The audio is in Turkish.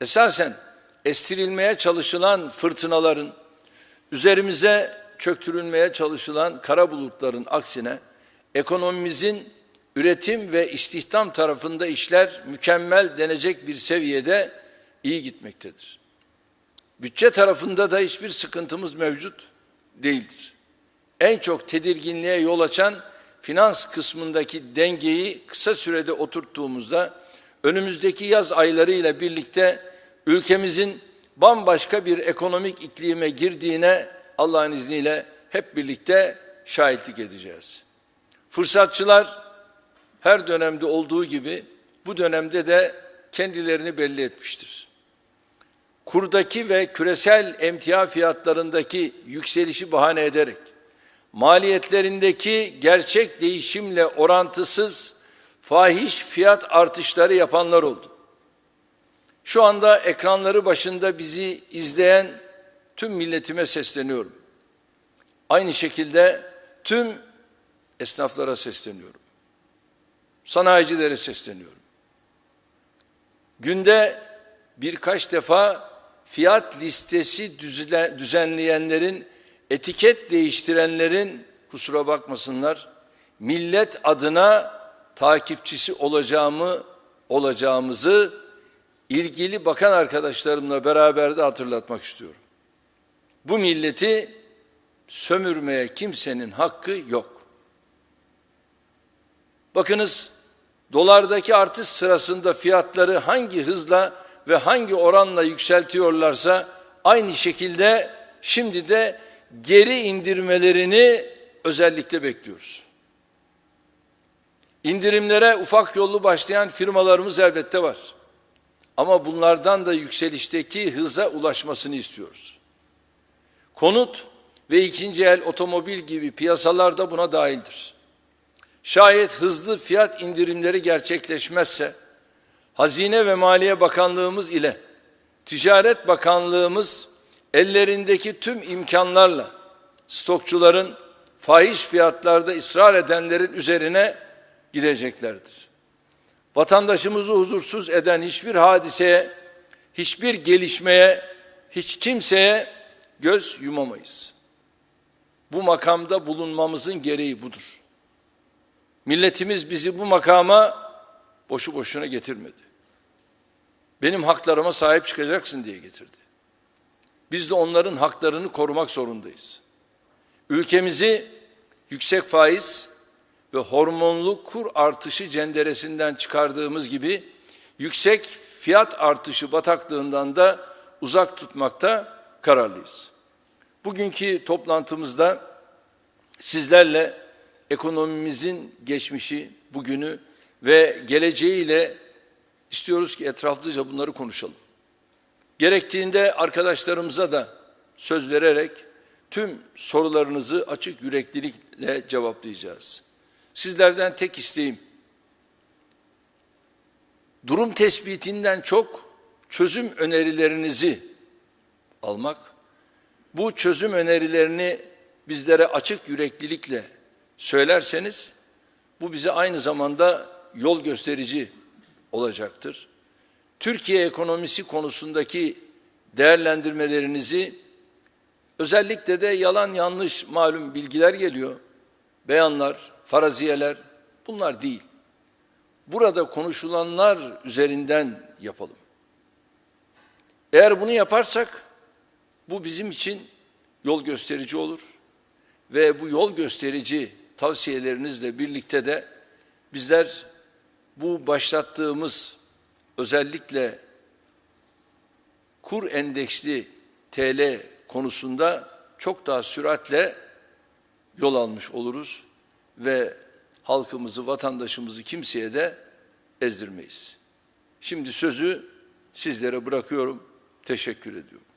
esasen estirilmeye çalışılan fırtınaların, üzerimize çöktürülmeye çalışılan kara bulutların aksine ekonomimizin üretim ve istihdam tarafında işler mükemmel denecek bir seviyede iyi gitmektedir. Bütçe tarafında da hiçbir sıkıntımız mevcut değildir. En çok tedirginliğe yol açan finans kısmındaki dengeyi kısa sürede oturttuğumuzda önümüzdeki yaz aylarıyla birlikte ülkemizin bambaşka bir ekonomik iklime girdiğine Allah'ın izniyle hep birlikte şahitlik edeceğiz. Fırsatçılar her dönemde olduğu gibi bu dönemde de kendilerini belli etmiştir. Kurdaki ve küresel emtia fiyatlarındaki yükselişi bahane ederek maliyetlerindeki gerçek değişimle orantısız fahiş fiyat artışları yapanlar oldu. Şu anda ekranları başında bizi izleyen tüm milletime sesleniyorum. Aynı şekilde tüm esnaflara sesleniyorum. Sanayicilere sesleniyorum. Günde birkaç defa fiyat listesi düzenleyenlerin, etiket değiştirenlerin kusura bakmasınlar, millet adına takipçisi olacağımı olacağımızı ilgili bakan arkadaşlarımla beraber de hatırlatmak istiyorum. Bu milleti sömürmeye kimsenin hakkı yok. Bakınız dolardaki artış sırasında fiyatları hangi hızla ve hangi oranla yükseltiyorlarsa aynı şekilde şimdi de geri indirmelerini özellikle bekliyoruz. İndirimlere ufak yollu başlayan firmalarımız elbette var. Ama bunlardan da yükselişteki hıza ulaşmasını istiyoruz. Konut ve ikinci el otomobil gibi piyasalar da buna dahildir. Şayet hızlı fiyat indirimleri gerçekleşmezse Hazine ve Maliye Bakanlığımız ile Ticaret Bakanlığımız ellerindeki tüm imkanlarla stokçuların fahiş fiyatlarda ısrar edenlerin üzerine gideceklerdir. Vatandaşımızı huzursuz eden hiçbir hadiseye, hiçbir gelişmeye, hiç kimseye göz yumamayız. Bu makamda bulunmamızın gereği budur. Milletimiz bizi bu makama boşu boşuna getirmedi. Benim haklarıma sahip çıkacaksın diye getirdi. Biz de onların haklarını korumak zorundayız. Ülkemizi yüksek faiz ve hormonlu kur artışı cenderesinden çıkardığımız gibi yüksek fiyat artışı bataklığından da uzak tutmakta kararlıyız. Bugünkü toplantımızda sizlerle ekonomimizin geçmişi, bugünü ve geleceğiyle istiyoruz ki etraflıca bunları konuşalım. Gerektiğinde arkadaşlarımıza da söz vererek tüm sorularınızı açık yüreklilikle cevaplayacağız. Sizlerden tek isteğim durum tespitinden çok çözüm önerilerinizi almak. Bu çözüm önerilerini bizlere açık yüreklilikle söylerseniz bu bize aynı zamanda yol gösterici olacaktır. Türkiye ekonomisi konusundaki değerlendirmelerinizi özellikle de yalan yanlış malum bilgiler geliyor. Beyanlar, faraziyeler bunlar değil. Burada konuşulanlar üzerinden yapalım. Eğer bunu yaparsak bu bizim için yol gösterici olur ve bu yol gösterici tavsiyelerinizle birlikte de bizler bu başlattığımız özellikle kur endeksli TL konusunda çok daha süratle yol almış oluruz ve halkımızı, vatandaşımızı kimseye de ezdirmeyiz. Şimdi sözü sizlere bırakıyorum. Teşekkür ediyorum.